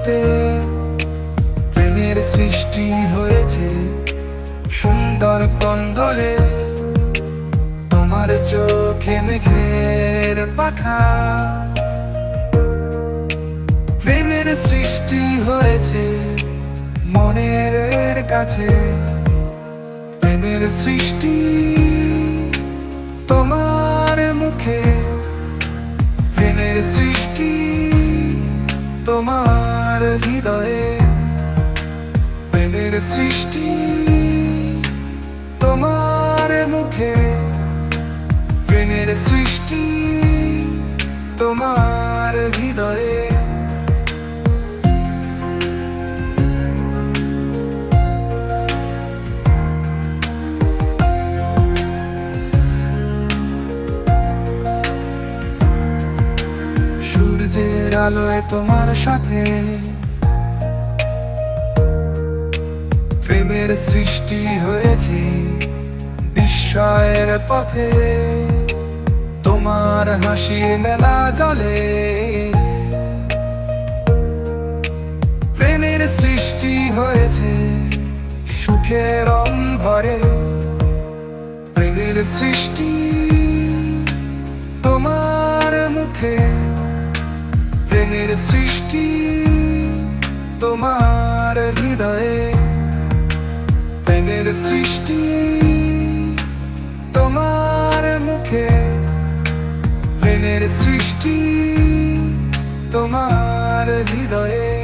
রাতে প্রেমের সৃষ্টি হয়েছে সুন্দর কন্দলে। তোমার চোখে মেঘের পাখা। প্রেমের সৃষ্টি হয়েছে মনের কাছে। প্রেমের সৃষ্টি তোমার মুখে। প্রেমের সৃষ্টি তোমার হৃদয়ে প্রেমের সৃষ্টি। তোমার মুখে প্রেমের সৃষ্টি। তোমার আলোয় তোমার সাথে। প্রেমের সৃষ্টি হয়েছে বিস্ময়ের পথে। তোমার হাসির মেলা জলে। প্রেমের সৃষ্টি হয়েছে সুখের ভরে প্রেমের সৃষ্টি তোমার মুখে। প্রেমের সৃষ্টি তোমার হৃদয়ে। প্রেমের সৃষ্টি তোমার মুখে। প্রেমের সৃষ্টি তোমার হৃদয়ে।